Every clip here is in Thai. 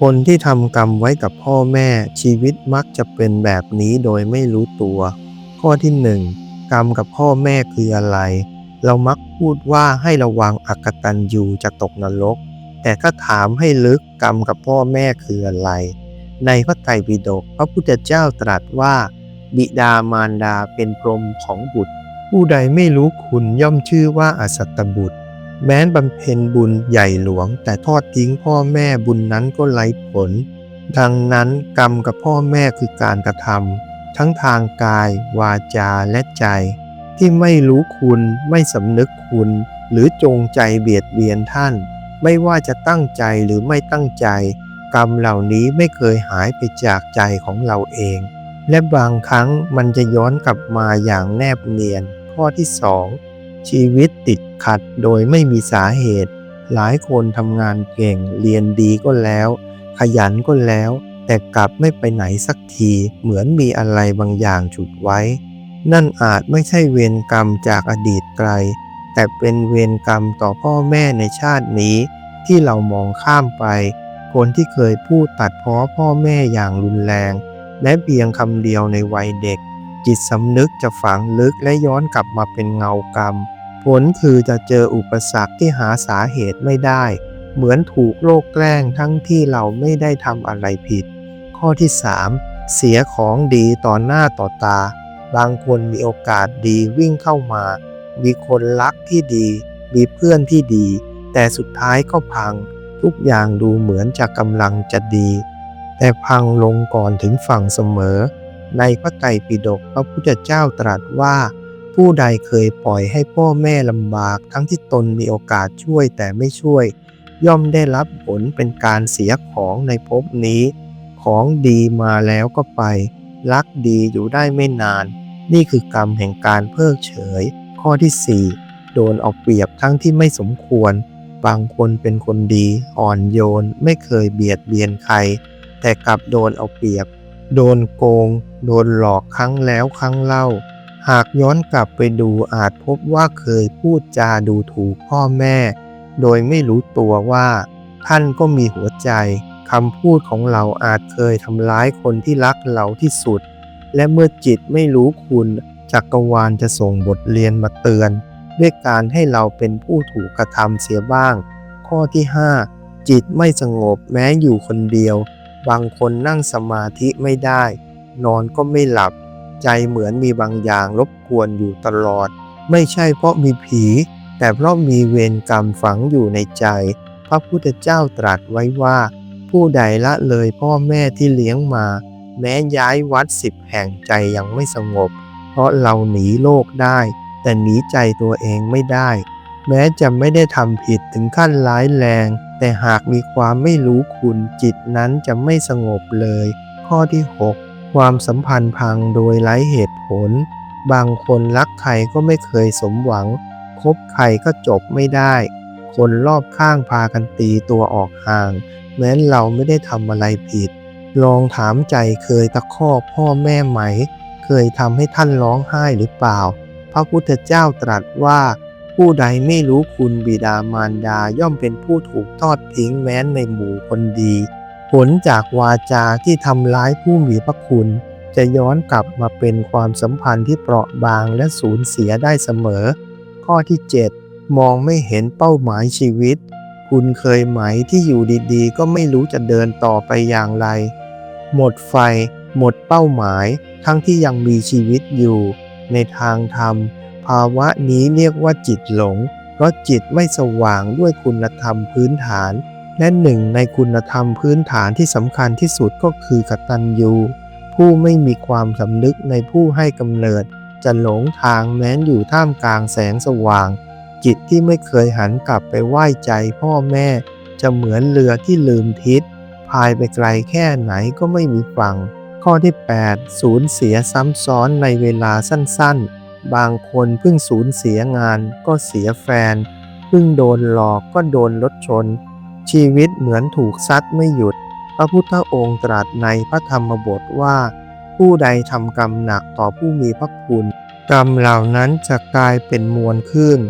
คนที่ทำกรรมไว้กับพ่อแม่ชีวิตมักจะเป็นแบบนี้โดยไม่รู้ตัว ข้อที่หนึ่งกรรมกับพ่อแม่คืออะไร เรามักพูดว่าให้ระวังอักตันยูจะตกนรก แต่ถ้าถามให้ลึกกรรมกับพ่อแม่คืออะไร ในพระไตรปิฎกพระพุทธเจ้าตรัสว่า บิดามารดาเป็นพรหมของบุตร ผู้ใดไม่รู้คุณย่อมชื่อว่าอสัตตบุตร แม้นบำเพ็ญบุญใหญ่หลวง แต่ทอดทิ้งพ่อแม่บุญนั้นก็ไร้ผล ดังนั้นกรรมกับพ่อแม่คือการกระทำทั้งทางกาย วาจาและใจ ที่ไม่รู้คุณไม่สำนึกคุณ หรือจงใจเบียดเบียนท่าน ไม่ว่าจะตั้งใจหรือไม่ตั้งใจ กรรมเหล่านี้ไม่เคยหายไปจากใจของเราเอง และบางครั้งมันจะย้อนกลับมาอย่างแนบเนียนข้อที่สองชีวิตติด ขัดโดยไม่มีสาเหตุ หลายคนทำงานเก่ง เรียนดีก็แล้ว ขยันก็แล้ว แต่กลับไม่ไปไหนสักที เหมือนมีอะไรบางอย่างฉุดไว้ นั่นอาจไม่ใช่เวรกรรมจากอดีตไกล แต่เป็นเวรกรรมต่อพ่อแม่ในชาตินี้ ที่เรามองข้ามไป คนที่เคยพูดตัดพ้อพ่อแม่อย่างรุนแรง และเพียงคำเดียวในวัยเด็กจิตสำนึกจะฝังลึกและย้อนกลับมาเป็นเงากรรม ผลคือจะเจออุปสรรคที่หาสาเหตุไม่ได้ เหมือนถูกโลกแกล้งทั้งที่เราไม่ได้ทำอะไรผิด ข้อที่ 3 เสียของดีต่อหน้าต่อตา บางคนมีโอกาสดีวิ่งเข้ามา มีคนรักที่ดี มีเพื่อนที่ดี แต่สุดท้ายก็พัง ทุกอย่างดูเหมือนจะกำลังจะดี แต่พังลงก่อนถึงฝั่งเสมอ ในพระไตรปิฎกพระพุทธเจ้าตรัสว่า ผู้ใดเคยปล่อยให้พ่อแม่ลำบาก ทั้งที่ตนมีโอกาสช่วยแต่ไม่ช่วย ย่อมได้รับผลเป็นการเสียของในภพนี้ ของดีมาแล้วก็ไป รักดีอยู่ได้ไม่นาน นี่คือกรรมแห่งการเพิกเฉย ข้อที่ 4 โดนเอาเปรียบทั้งที่ไม่สมควร บางคนเป็นคนดี อ่อนโยนไม่เคยเบียดเบียนใคร แต่กลับโดนเอาเปรียบ โดนโกง โดนหลอกครั้งแล้วครั้งเล่า หากย้อนกลับไปดูอาจพบว่าเคยพูดจาดูถูกพ่อแม่ โดยไม่รู้ตัวว่า ท่านก็มีหัวใจคำพูดของเราอาจเคยทำร้ายคนที่รักเราที่สุด และเมื่อจิตไม่รู้คุณจักรวาลจะส่งบทเรียนมาเตือน ด้วยการให้เราเป็นผู้ถูกกระทำเสียบ้าง ข้อที่ 5 จิตไม่สงบแม้อยู่คนเดียว บางคนนั่งสมาธิไม่ได้ นอนก็ไม่หลับ ใจเหมือนมีบางอย่างรบกวนอยู่ตลอด ไม่ใช่เพราะมีผี แต่เพราะมีเวรกรรมฝังอยู่ในใจ พระพุทธเจ้าตรัสไว้ว่า ผู้ใดละเลยพ่อแม่ที่เลี้ยงมา แม้ย้ายวัดสิบแห่งใจยังไม่สงบ เพราะเราหนีโลกได้ แต่หนีใจตัวเองไม่ได้ แม้จะไม่ได้ทำผิดถึงขั้นร้ายแรง แต่หากมีความไม่รู้คุณจิตนั้นจะไม่สงบเลย ข้อที่ 6 ความสัมพันธ์พังโดยไร้เหตุผล บางคนรักใครก็ไม่เคยสมหวัง คบใครก็จบไม่ได้ คนรอบข้างพากันตีตัวออกห่าง แม้เราไม่ได้ทำอะไรผิด ลองถามใจเคยตะคอกพ่อแม่ไหม เคยทำให้ท่านร้องไห้หรือเปล่า พระพุทธเจ้าตรัสว่าผู้ใดไม่รู้คุณบิดามารดาย่อมเป็นผู้ถูกทอดทิ้งแม้นในหมู่คนดี ผลจากวาจาที่ทำร้ายผู้มีพระคุณ จะย้อนกลับมาเป็นความสัมพันธ์ที่เปราะบางและสูญเสียได้เสมอ ข้อที่ 7 มองไม่เห็นเป้าหมายชีวิต คุณเคยไหมที่อยู่ดีๆ ก็ไม่รู้จะเดินต่อไปอย่างไร หมดไฟ หมดเป้าหมาย ทั้งที่ยังมีชีวิตอยู่ ในทางธรรม ภาวะนี้เรียกว่าจิตหลง เพราะจิตไม่สว่างด้วยคุณธรรมพื้นฐาน และหนึ่งในคุณธรรมพื้นฐานที่สำคัญที่สุดก็คือกตัญญูผู้ไม่มีความสำนึกในผู้ให้กำเนิด จะหลงทางแม้นอยู่ท่ามกลางแสงสว่าง จิตที่ไม่เคยหันกลับไปไหว้ใจพ่อแม่ จะเหมือนเรือที่ลืมทิศ พายไปไกลแค่ไหนก็ไม่มีฝั่ง ข้อที่ 8 สูญเสียซ้ำซ้อนในเวลาสั้นๆ บางคนเพิ่งสูญเสียงานก็เสียแฟน เพิ่งโดนหลอกก็โดนรถชน ชีวิตเหมือนถูกซัดไม่หยุด พระพุทธองค์ตรัสในพระธรรมบทว่า ผู้ใดทำกรรมหนักต่อผู้มีพระคุณ กรรมเหล่านั้นจะกลายเป็นมวลคลื่น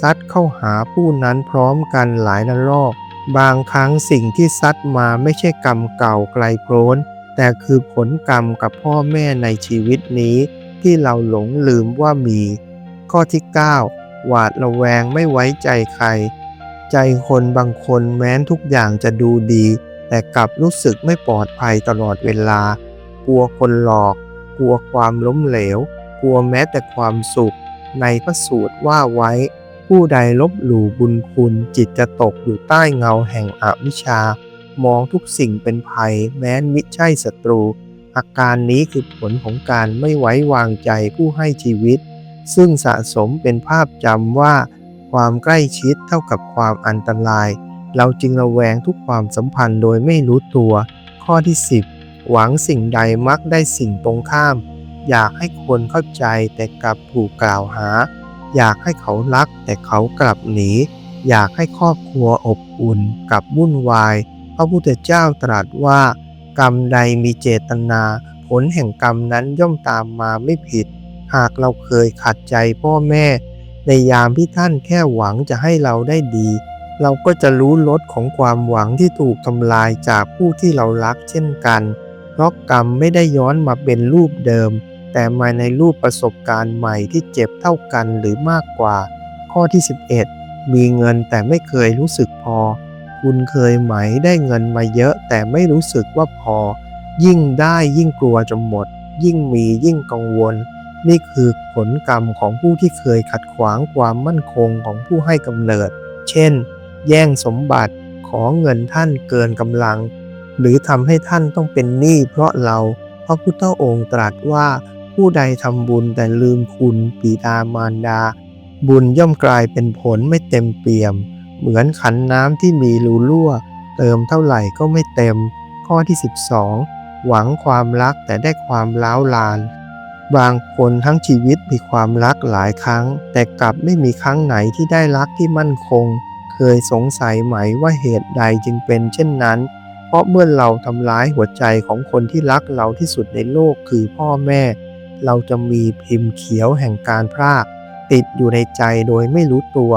ซัดเข้าหาผู้นั้นพร้อมกันหลายระลอก บางครั้งสิ่งที่ซัดมาไม่ใช่กรรมเก่าไกลโพ้น แต่คือผลกรรมกับพ่อแม่ในชีวิตนี้ ที่เราหลงลืมว่ามี ข้อที่ 9 หวาดระแวงไม่ไว้ใจใคร ใจคนบางคนแม้นทุกอย่างจะดูดี แต่กลับรู้สึกไม่ปลอดภัยตลอดเวลา กลัวคนหลอก กลัวความล้มเหลว กลัวแม้แต่ความสุข ในพระสูตรว่าไว้ ผู้ใดลบหลู่บุญคุณจิตจะตกอยู่ใต้เงาแห่งอวิชชามองทุกสิ่งเป็นภัย แม้นมิใช่ศัตรู อาการนี้คือผลของการไม่ไว้วางใจผู้ให้ชีวิต ซึ่งสะสมเป็นภาพจำว่า ความใกล้ชิดเท่ากับความอันตราย เราจึงระแวงทุกความสัมพันธ์โดยไม่รู้ตัว ข้อที่ 10 หวังสิ่งใดมักได้สิ่งตรงข้าม อยากให้คนเข้าใจแต่กลับถูกกล่าวหา อยากให้เขารักแต่เขากลับหนี อยากให้ครอบครัวอบอุ่นกลับวุ่นวาย พระพุทธเจ้าตรัสว่า กรรมใดมีเจตนา ผลแห่งกรรมนั้นย่อมตามมาไม่ผิด หากเราเคยขัดใจพ่อแม่ ในยามที่ท่านแค่หวังจะให้เราได้ดี เราก็จะรู้ลดของความหวังที่ถูกทำลายจากผู้ที่เรารักเช่นกันเพราะกรรมไม่ได้ย้อนมาเป็นรูปเดิม แต่มาในรูปประสบการณ์ใหม่ที่เจ็บเท่ากันหรือมากกว่า ข้อที่ 11 มีเงินแต่ไม่เคยรู้สึกพอ คุณเคยไหมได้เงินมาเยอะแต่ไม่รู้สึกว่าพอ ยิ่งได้ยิ่งกลัวจนหมด ยิ่งมียิ่งกังวล นี่คือผลกรรมของผู้ที่เคยขัดขวางความมั่นคงของผู้ให้กำเนิด เช่น แย่งสมบัติขอเงินท่านเกินกำลัง หรือทำให้ท่านต้องเป็นหนี้เพราะเราพระพุทธองค์ตรัสว่าผู้ใดทำบุญแต่ลืมคุณปิดามารดา บุญย่อมกลายเป็นผลไม่เต็มเปี่ยม เหมือนขันน้ำที่มีรูรั่ว เติมเท่าไหร่ก็ไม่เต็ม ข้อที่ 12 หวังความรักแต่ได้ความล้าวลาน บางคนทั้งชีวิตมีความรักหลายครั้ง แต่กลับไม่มีครั้งไหนที่ได้รักที่มั่นคง เคยสงสัยไหมว่าเหตุใดจึงเป็นเช่นนั้น เพราะเมื่อเราทำร้ายหัวใจของคนที่รักเราที่สุดในโลกคือพ่อแม่ เราจะมีพิมพ์เขียวแห่งการพรากติดอยู่ในใจโดยไม่รู้ตัว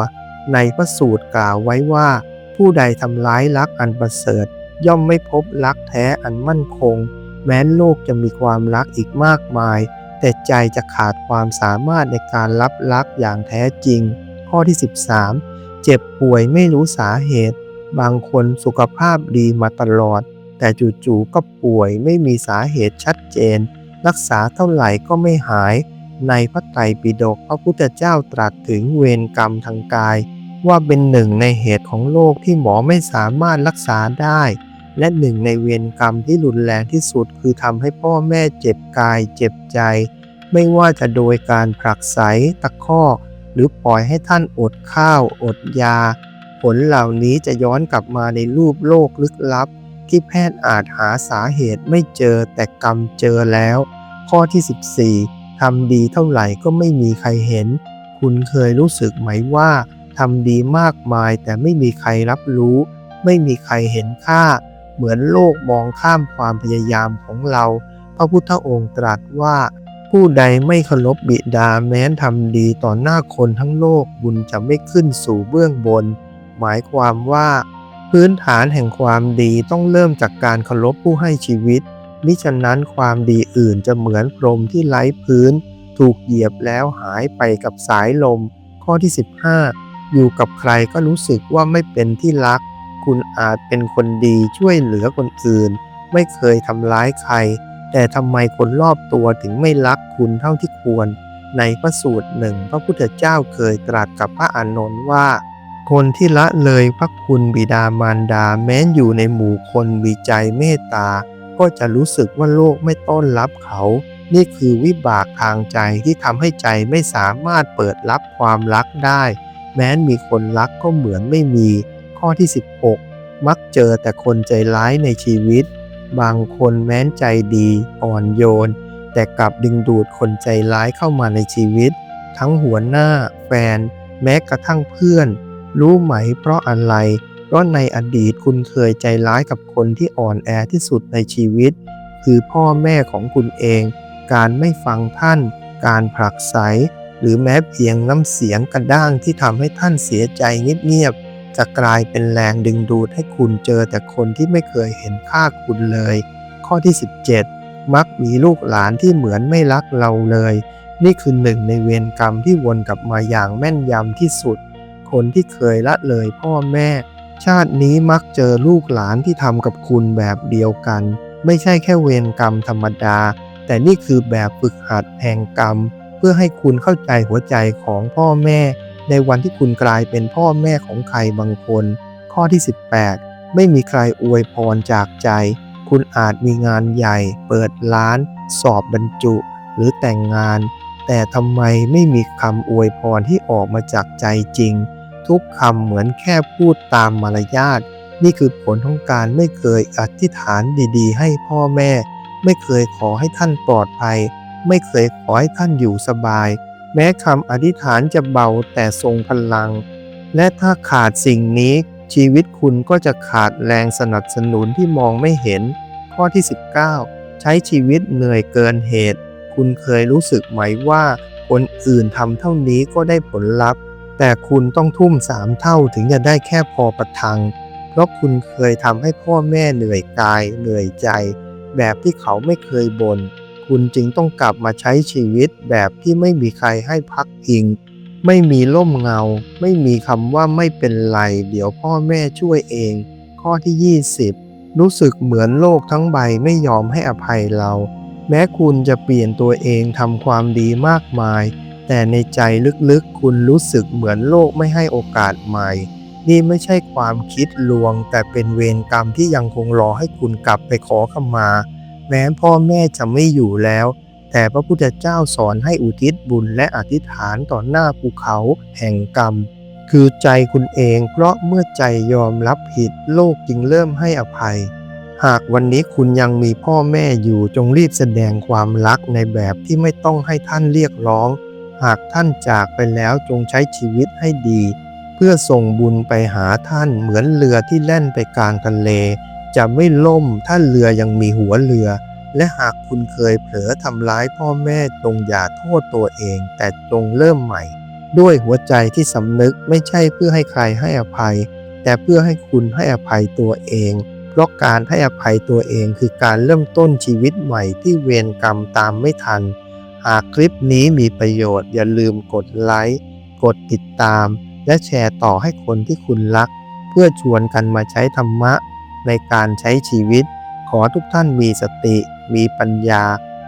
ในพระสูตรกล่าวไว้ว่า ผู้ใดทำร้ายรักอันประเสริฐ ย่อมไม่พบรักแท้อันมั่นคง แม้นโลกจะมีความรักอีกมากมาย แต่ใจจะขาดความสามารถในการรับรักอย่างแท้จริง ข้อที่ 13 เจ็บป่วยไม่รู้สาเหตุ บางคนสุขภาพดีมาตลอด แต่จู่ๆก็ป่วยไม่มีสาเหตุชัดเจน รักษาเท่าไหร่ก็ไม่หาย ในพระไตรปิฎกพระพุทธเจ้าตรัสถึงเวรกรรมทางกาย ว่าเป็นหนึ่งในเหตุของโรคที่หมอไม่สามารถรักษาได้ และหนึ่งในเวรกรรมที่รุนแรงที่สุดคือทำให้พ่อแม่เจ็บกายเจ็บใจ ไม่ว่าจะโดยการผลักไสตะคอกหรือปล่อยให้ท่านอดข้าว อดยา ผลเหล่านี้จะย้อนกลับมาในรูปโลกลึกลับ ที่แพทย์อาจหาสาเหตุไม่เจอแต่กรรมเจอแล้ว ข้อที่ 14ทำดีเท่าไหร่ก็ไม่มีใครเห็น คุณเคยรู้สึกไหมว่าทำดีมากมายแต่ไม่มีใครรับรู้ ไม่มีใครเห็นค่า เหมือนโลกมองข้ามความพยายามของเรา พระพุทธองค์ตรัสว่า ผู้ใดไม่เคารพบิดาแม้นทำดีต่อหน้าคนทั้งโลกบุญจะไม่ขึ้นสู่เบื้องบน หมายความว่า พื้นฐานแห่งความดีต้องเริ่มจากการเคารพผู้ให้ชีวิต มิฉะนั้นความดีอื่นจะเหมือนพรมที่ไร้พื้น ถูกเหยียบแล้วหายไปกับสายลม ข้อที่ 15 อยู่กับใครก็รู้สึกว่าไม่เป็นที่รัก คุณอาจเป็นคนดีช่วยเหลือคนอื่น ไม่เคยทำร้ายใคร แต่ทำไมคนรอบตัวถึงไม่รักคุณเท่าที่ควร ในพระสูตรหนึ่งพระพุทธเจ้าเคยตรัสกับพระอานนท์ว่า คนที่ละเลยพระคุณบิดามารดาแม้นอยู่ในหมู่คนมีใจเมตตา ก็จะรู้สึกว่าโลกไม่ต้อนรับเขา นี่คือวิบากทางใจที่ทำให้ใจไม่สามารถเปิดรับความรักได้ แม้นมีคนรักก็เหมือนไม่มี ข้อที่ 16 มักเจอแต่คนใจร้ายในชีวิต บางคนแม้นใจดีอ่อนโยน แต่กลับดึงดูดคนใจร้ายเข้ามาในชีวิต ทั้งหัวหน้า แฟน แม้กระทั่งเพื่อน รู้ไหมเพราะอะไร เพราะในอดีตคุณเคยใจร้ายกับคนที่อ่อนแอที่สุดในชีวิต คือพ่อแม่ของคุณเอง การไม่ฟังท่าน การผลักไสหรือแม้เพียงน้ำเสียงกระด้างที่ทำให้ท่านเสียใจเงียบ จะกลายเป็นแรงดึงดูดให้คุณเจอแต่คนที่ไม่เคยเห็นค่าคุณเลย ข้อที่ 17 มักมีลูกหลานที่เหมือนไม่รักเราเลย นี่คือหนึ่งในเวรกรรมที่วนกลับมาอย่างแม่นยำที่สุด คนที่เคยละเลยพ่อแม่ ชาตินี้มักเจอลูกหลานที่ทำกับคุณแบบเดียวกัน ไม่ใช่แค่เวรกรรมธรรมดา แต่นี่คือแบบฝึกหัดแห่งกรรม เพื่อให้คุณเข้าใจหัวใจของพ่อแม่ ในวันที่คุณกลายเป็นพ่อแม่ของใครบางคน ข้อที่ 18 ไม่มีใครอวยพรจากใจ คุณอาจมีงานใหญ่ เปิดร้าน สอบบรรจุ หรือแต่งงาน แต่ทำไมไม่มีคำอวยพรที่ออกมาจากใจจริง ทุกคำเหมือนแค่พูดตามมารยาทนี่คือผลของการไม่เคยอธิษฐานดีๆ ให้พ่อแม่ ไม่เคยขอให้ท่านปลอดภัย ไม่เคยขอให้ท่านอยู่สบาย แม้คำอธิษฐานจะเบาแต่ทรงพลัง และถ้าขาดสิ่งนี้ ชีวิตคุณก็จะขาดแรงสนับสนุนที่มองไม่เห็น ข้อที่ 19 ใช้ชีวิตเหนื่อยเกินเหตุ คุณเคยรู้สึกไหมว่าคนอื่นทำเท่านี้ก็ได้ผลลัพธ์ แต่คุณต้องทุ่มสามเท่าถึงจะได้แค่พอประทัง เพราะคุณเคยทำให้พ่อแม่เหนื่อยกายเหนื่อยใจ แบบที่เขาไม่เคยบน่น คุณจึงต้องกลับมาใช้ชีวิตแบบที่ไม่มีใครให้พักพิง ไม่มีร่มเงา ไม่มีคำว่าไม่เป็นไร เดี๋ยวพ่อแม่ช่วยเอง ข้อที่ 20 รู้สึกเหมือนโลกทั้งใบไม่ยอมให้อภัยเรา แม้คุณจะเปลี่ยนตัวเองทำความดีมากมาย แต่ในใจลึกๆ คุณรู้สึกเหมือนโลกไม่ให้โอกาสใหม่นี่ไม่ใช่ความคิดลวง แต่เป็นเวรกรรมที่ยังคงรอให้คุณกลับไปขอขมา แม้พ่อแม่จะไม่อยู่แล้ว แต่พระพุทธเจ้าสอนให้อุทิศบุญและอธิษฐานต่อหน้าภูเขาแห่งกรรม คือใจคุณเองเพราะเมื่อใจยอมรับผิดโลกจึงเริ่มให้อภัย หากวันนี้คุณยังมีพ่อแม่อยู่จงรีบแสดงความรักในแบบที่ไม่ต้องให้ท่านเรียกร้อง หากท่านจากไปแล้วจงใช้ชีวิตให้ดี เพื่อส่งบุญไปหาท่านเหมือนเรือที่แล่นไปกลางทะเล จะไม่ล่มถ้าเรือยังมีหัวเรือ และหากคุณเคยเผลอทำร้ายพ่อแม่จงอย่าโทษตัวเอง แต่จงเริ่มใหม่ ด้วยหัวใจที่สำนึกไม่ใช่เพื่อให้ใครให้อภัย แต่เพื่อให้คุณให้อภัยตัวเอง เพราะการให้อภัยตัวเองคือการเริ่มต้นชีวิตใหม่ที่เวรกรรมตามไม่ทัน หากคลิปนี้มีประโยชน์อย่าลืมกดไลค์กดติดตาม และแชร์ต่อให้คนที่คุณรัก เพื่อชวนกันมาใช้ธรรมะ ในการใช้ชีวิต ขอทุกท่านมีสติ มีปัญญา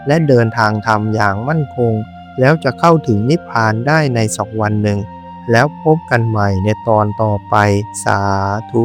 และเดินทางธรรมอย่างมั่นคง แล้วจะเข้าถึงนิพพานได้ในสองวันหนึ่ง แล้วพบกันใหม่ในตอนต่อไปสาธุ